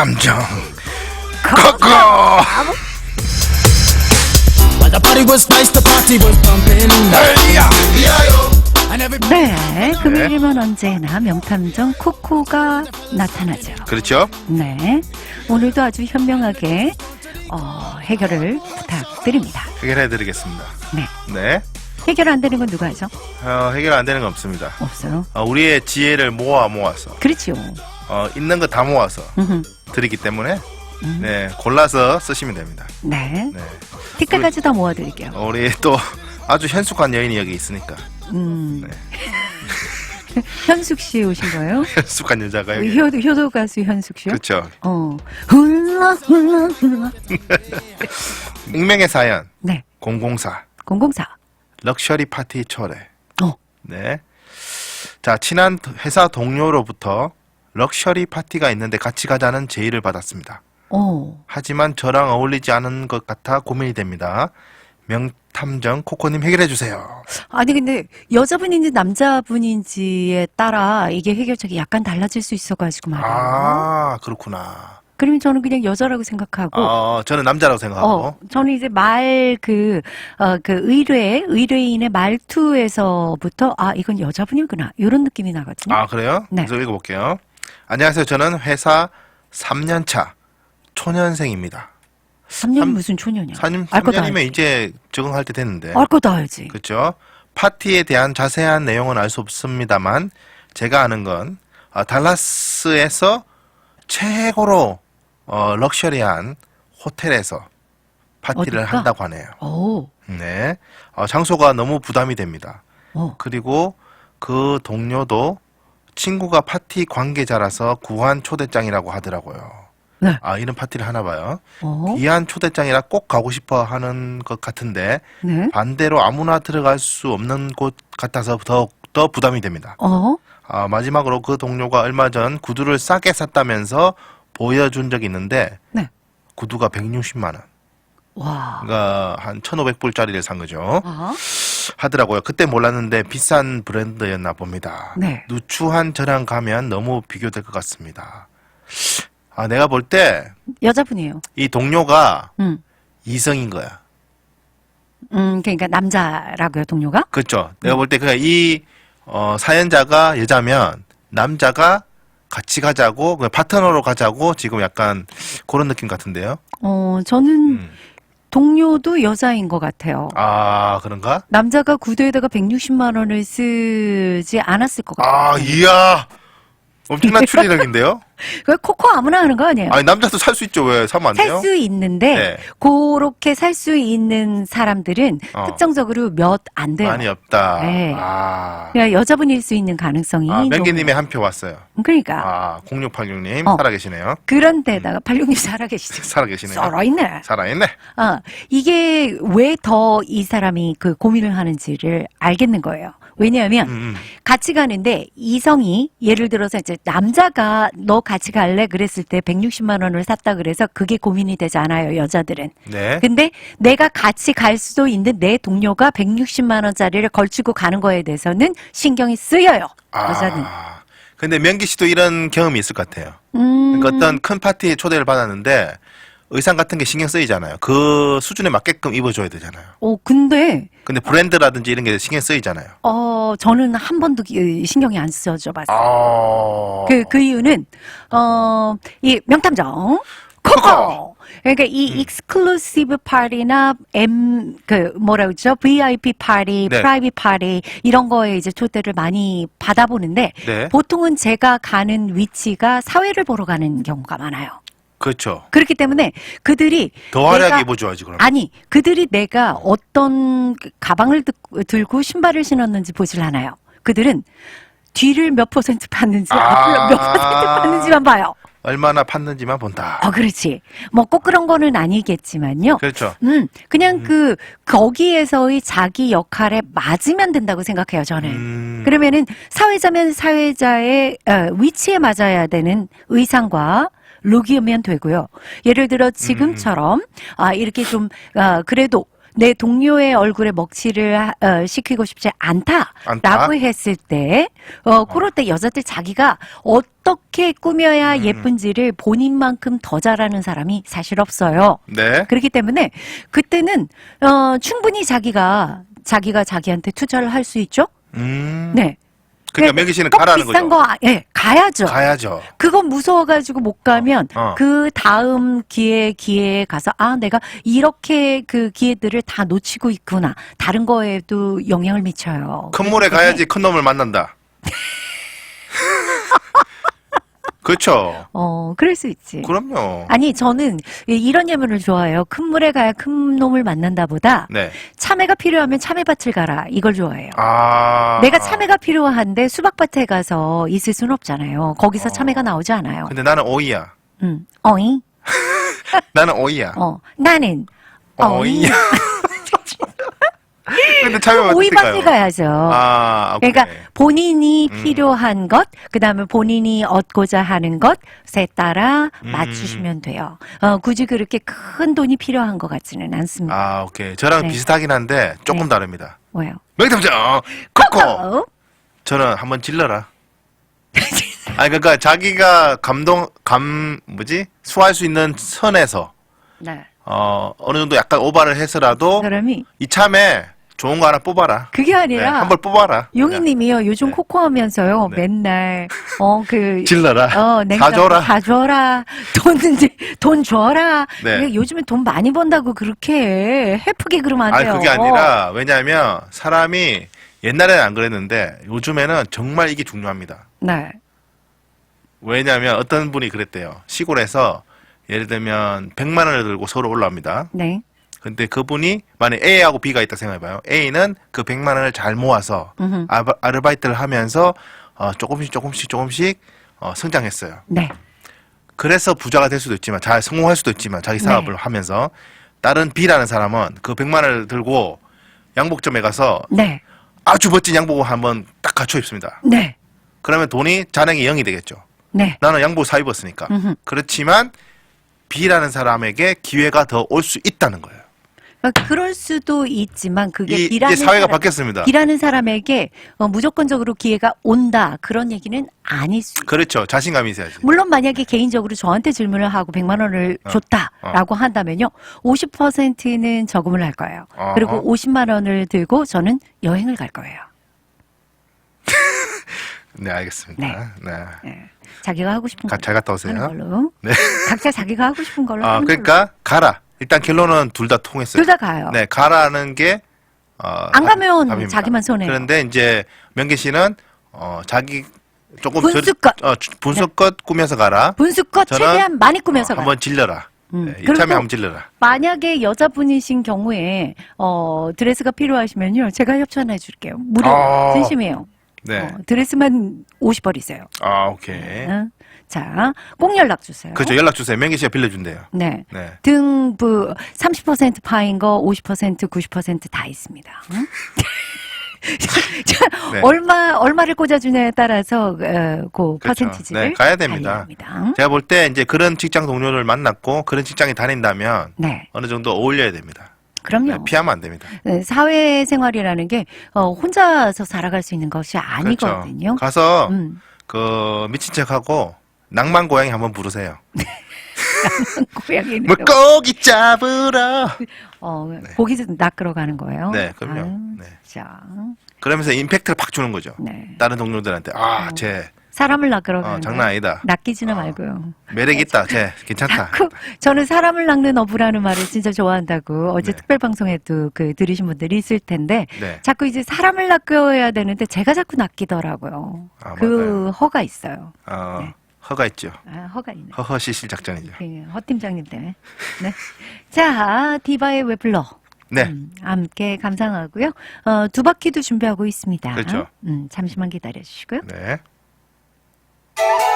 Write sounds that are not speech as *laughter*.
명탐정 코코 Like the party was nice, the party was pumping. 헬리야 And every 네, 금요일이면 언제나 명탐정 코코가 나타나죠. 그렇죠 네, 오늘도 아주 현명하게 어, 해결을 부탁드립니다. 해결해드리겠습니다 네, 네 해결 안 되는 건 누가 하죠? 어, 해결 안 되는 건 없습니다 없어요. 어, 우리의 지혜를 모아 모아서 그렇지요. 어, 있는 거 다 모아서 음흠. 드리기 때문에 네 골라서 쓰시면 됩니다 네, 네 티켓까지 다 모아드릴게요. 어, 우리 또 아주 현숙한 여인이 여기 있으니까 음. 네. *laughs* 현숙 씨 오신 거예요? *laughs* 현숙한 여자가 여기 효도, 효도 가수 현숙 씨요? 그렇죠 어. 훌라 훌라 훌라. *laughs* 익명의 사연 네, 004 004. 럭셔리 파티 초대 어. 네. 자, 친한 회사 동료로부터 럭셔리 파티가 있는데 같이 가자는 제의를 받았습니다. 어. 하지만 저랑 어울리지 않은 것 같아 고민이 됩니다. 명탐정 코코님 해결해 주세요. 아니 근데 여자분인지 남자분인지에 따라 이게 해결책이 약간 달라질 수 있어가지고 말이에요. 아, 그렇구나. 그러면 저는 그냥 여자라고 생각하고 어, 저는 남자라고 생각하고. 어, 저는 이제 말 그, 어, 그 의뢰, 의뢰인의 말투에서부터, 아, 이건 여자분이구나. 이런 느낌이 나거든요. 아, 그래요? 네. 그래서 읽어볼게요. 안녕하세요. 저는 회사 3년차 초년생입니다. 3년이 삼- 무슨 초년이야. 3년, 알 거다 3년이면 알지. 이제 적응할 때 됐는데. 알 거다 알지. 그렇죠. 파티에 대한 자세한 내용은 알 수 없습니다만 제가 아는 건 아, 달라스에서 최고로 어, 럭셔리한 호텔에서 파티를 어딜까? 한다고 하네요. 오, 네, 어, 장소가 너무 부담이 됩니다. 어, 그리고 그 동료도 친구가 파티 관계자라서 구한 초대장이라고 하더라고요. 네. 아 이런 파티를 하나 봐요. 어, 귀한 초대장이라 꼭 가고 싶어 하는 것 같은데 네. 반대로 아무나 들어갈 수 없는 곳 같아서 더, 더 부담이 됩니다. 어, 아, 마지막으로 그 동료가 얼마 전 구두를 싸게 샀다면서 보여준 적이 있는데 네. 구두가 160만 원. 와. 그러니까 한 1,500불짜리를 산 거죠. 아, 하 더라고요. 그때 몰랐는데 비싼 브랜드였나 봅니다. 네. 누추한 저랑 가면 너무 비교될 것 같습니다. 아, 내가 볼때이 여자분이에요. 동료가 음, 이성인 거야. 음, 그러니까 남자라고요, 동료가? 그렇죠. 내가 볼 때 그냥 이 어, 사연자가 여자면 남자가 같이 가자고 그냥 파트너로 가자고 지금 약간 그런 느낌 같은데요. 어, 저는 음. 동료도 여자인 것 같아요. 아 그런가? 남자가 구두에다가 160만 원을 쓰지 않았을 것 같아요. 아 이야 엄청난 추리력인데요. *laughs* 그 코코 아무나 하는 거 아니에요? 아니 남자도 살 수 있죠. 왜 사면 안 돼요? 살수 있는데 네. 그렇게 살 수 있는 사람들은 어. 특정적으로 몇 안 돼요. 많이 없다. 네. 아, 그러니까 여자분일 수 있는 가능성이 아 좀- 맹기님의 한 표 왔어요. 그러니까 아 0686님 어. 살아계시네요. 그런데다가 86님 살아계시죠. *laughs* 살아계시네요. 썰어있네. 살아있네. 아, 이게 왜 더 이 사람이 그 고민을 하는지를 알겠는 거예요. 왜냐하면 음, 음. 같이 가는데 이성이 예를 들어서 이제 남자가 너 같이 갈래 그랬을 때 160만 원을 샀다 그래서 그게 고민이 되지 않아요 여자들은. 네. 근데 내가 같이 갈 수도 있는 내 동료가 160만 원짜리를 걸치고 가는 거에 대해서는 신경이 쓰여요 여자는. 아, 근데 명기 씨도 이런 경험이 있을 것 같아요. 음, 그러니까 어떤 큰 파티에 초대를 받았는데 의상 같은 게 신경 쓰이잖아요. 그 수준에 맞게끔 입어줘야 되잖아요. 어 근데 근데 브랜드라든지 이런 게 신경 쓰이잖아요. 어 저는 한 번도 기- 신경이 안 쓰여져 봤어요. 아, 그, 그 이유는, 어, 이 명탐정, 코코! 그러니까 이 음. 익스클루시브 파티나 M, 그, 뭐라 그러죠? VIP 파티, 네. 프라이빗 파티, 이런 거에 이제 초대를 많이 받아보는데, 네, 보통은 제가 가는 위치가 사회를 보러 가는 경우가 많아요. 그렇죠. 그렇기 때문에 그들이 더 화려하게 내가- 입어줘야지 그럼. 아니 그들이 내가 어떤 그 가방을 드- 들고 신발을 신었는지 보질 않아요. 그들은 뒤를 몇 퍼센트 받는지 아. 앞을 몇 퍼센트 받는지만 봐요. 얼마나 팠는지만 본다. 어 그렇지. 뭐 꼭 그런 거는 아니겠지만요. 그렇죠. 음 그냥 그 거기에서의 자기 역할에 맞으면 된다고 생각해요. 저는. 음, 그러면은 사회자면 사회자의 어, 위치에 맞아야 되는 의상과 룩이면 되고요. 예를 들어 지금처럼 아 이렇게 좀 아, 그래도 내 동료의 얼굴에 먹칠을 하- 어, 시키고 싶지 않다라고 않다? 했을 때, 어, 그럴 때 여자들 자기가 어떻게 꾸며야 음. 예쁜지를 본인만큼 더 잘하는 사람이 사실 없어요. 네. 그렇기 때문에 그때는 어, 충분히 자기가 자기가 자기한테 투자를 할 수 있죠. 음. 네. 그러니까 그 명기 씨는 꼭 가라는 비싼 거죠. 거, 아- 예, 가야죠. 가야죠. 그건 무서워가지고 못 가면 어. 그 다음 기회 기회에 가서 아 내가 이렇게 그 기회들을 다 놓치고 있구나. 다른 거에도 영향을 미쳐요. 큰 물에 가야지 큰 놈을 만난다. 그렇죠. 어, 그럴 수 있지. 그럼요. 아니 저는 이- 이런 예문을 좋아해요. 큰 물에 가야 큰 놈을 만난다보다 네. 참외가 필요하면 참외밭을 가라. 이걸 좋아해요. 아. 내가 참외가 필요한데 수박밭에 가서 있을 수는 없잖아요. 거기서 어. 참외가 나오지 않아요. 근데 나는 오이야. 음, 어이? *laughs* 나는 오이야. 어, 나는 어이. 오이야. *laughs* 근데 참여만 오이밭에 가야죠. 아, 오케이. 그러니까 본인이 음. 필요한 것, 그다음에 본인이 얻고자 하는 것에 따라 음. 맞추시면 돼요. 어, 굳이 그렇게 큰 돈이 필요한 것 같지는 않습니다. 아, 오케이. 저랑 네. 비슷하긴 한데 조금 네. 다릅니다. 왜요? 명탐정 코코. 어? 저는 한번 질러라. *laughs* 아니 그러니까 자기가 감동 감 뭐지 수할 수 있는 선에서 네. 어 어느 정도 약간 오바를 해서라도 사람이 이참에 좋은 거 하나 뽑아라. 그게 네, 아니라 한번 뽑아라. 용희님이요. 요즘 네. 코코하면서요. 네. 맨날 어그 *laughs* 질러라. 어, 사줘라. 사줘라. 돈, 돈 줘라. 네. 요즘에 돈 많이 번다고 그렇게 해. 해프게 그러면 안 돼요. 그게 아니라 왜냐하면 사람이 옛날에는 안 그랬는데 요즘에는 정말 이게 중요합니다. 네. 왜냐하면 어떤 분이 그랬대요. 시골에서 예를 들면 100만 원을 들고 서로 올라옵니다. 네. 근데 그분이 만약 A하고 B가 있다 생각해봐요. A는 그 100만 원을 잘 모아서 음흠. 아바- 아르바이트를 하면서 어, 조금씩 조금씩 조금씩 어, 성장했어요. 네. 그래서 부자가 될 수도 있지만 잘 성공할 수도 있지만 자기 네. 사업을 하면서 다른 B라는 사람은 그 100만 원을 들고 양복점에 가서 네. 아주 멋진 양복을 한번 딱 갖춰 입습니다. 네. 그러면 돈이 잔액이 0이 되겠죠. 네. 나는 양복 사 입었으니까. 음흠. 그렇지만 B라는 사람에게 기회가 더 올 수 있다는 거예요. 그러니까 그럴 수도 있지만 그게 이, 일하는 이제 사회가 사람, 바뀌었습니다. 일하는 사람에게 어, 무조건적으로 기회가 온다 그런 얘기는 아닐 수. 그렇죠. 자신감이 있어야지. 물론 만약에 개인적으로 저한테 질문을 하고 100만 원을 어, 줬다라고 한다면요. 50%는 저금을 할 거예요. 어허. 그리고 50만 원을 들고 저는 여행을 갈 거예요. *laughs* 네, 알겠습니다. 네. 예. 자기가 하고 싶은 가- 걸잘 갔다 하는 오세요. 걸로. 네. 각자 자기가 하고 싶은 걸로 아, 하는 그러니까 가라. 일단 결론은 둘 다 통했어요. 둘 다 가요. 네, 가라는 게 어, 안 가면 답- 답입니다. 자기만 손해요. 그런데 이제 명계 씨는 어, 자기 조금 분수껏. 저, 어, 주- 분수껏 꾸며서 가라. 분수껏 저는 최대한 많이 꾸며서 어, 가요. 한번 질러라. 음. 네, 그리고 이참에 한번 질러라. 만약에 여자분이신 경우에 어, 드레스가 필요하시면요. 제가 협찬해 줄게요. 무료. 아. 진심이에요. 네. 어, 드레스만 50벌이세요. 아, 오케이. 응? 자, 꼭 연락 주세요. 그렇죠. 연락 주세요. 명계 씨가 빌려준대요. 네. 네. 등부 30% 파인 거 50% 90%다 있습니다. 응? *laughs* 자, 네. 얼마 얼마를 꽂아주냐에 따라서 어, 그 그렇죠. 퍼센티지를 네, 가야 됩니다. 달리합니다. 제가 볼 때 이제 그런 직장 동료를 만났고 그런 직장에 다닌다면 네, 어느 정도 어울려야 됩니다. 네, 그럼요. 피하면 안 됩니다. 네, 사회생활이라는 게 어, 혼자서 살아갈 수 있는 것이 아니거든요. 그렇죠. 가서 음, 그 미친 척하고 낭만 고양이 한번 부르세요. *laughs* 고양이는 물고기 잡으러. 어, 거기서 낚으러 가는 거예요. 네, 그럼요. 아유, 네. 자, 그러면서 임팩트를 팍 주는 거죠. 네. 다른 동료들한테 아, 어. 쟤 사람을 낚으러 어, 가는 장난 거예요. 아니다. 낚이지는 어. 말고요. 매력 있다. 쟤 괜찮다. 자꾸 저는 사람을 낚는 어부라는 말을 진짜 좋아한다고 어제 네. 특별 방송에도 그 들으신 분들이 있을 텐데 네. 자꾸 이제 사람을 낚여야 되는데 제가 자꾸 낚이더라고요. 아, 그 맞아요. 허가 있어요. 어, 네. 허가 있죠. 아, 허가 있네. 허허 시실 작전이죠. 그허 팀장님 때문에. 네. 자, 디바의 왜 불러? 네. 음, 함께 감상하고요. 어, 두 바퀴도 준비하고 있습니다. 그렇죠. 음, 잠시만 기다려 주시고요. 네. Thank you.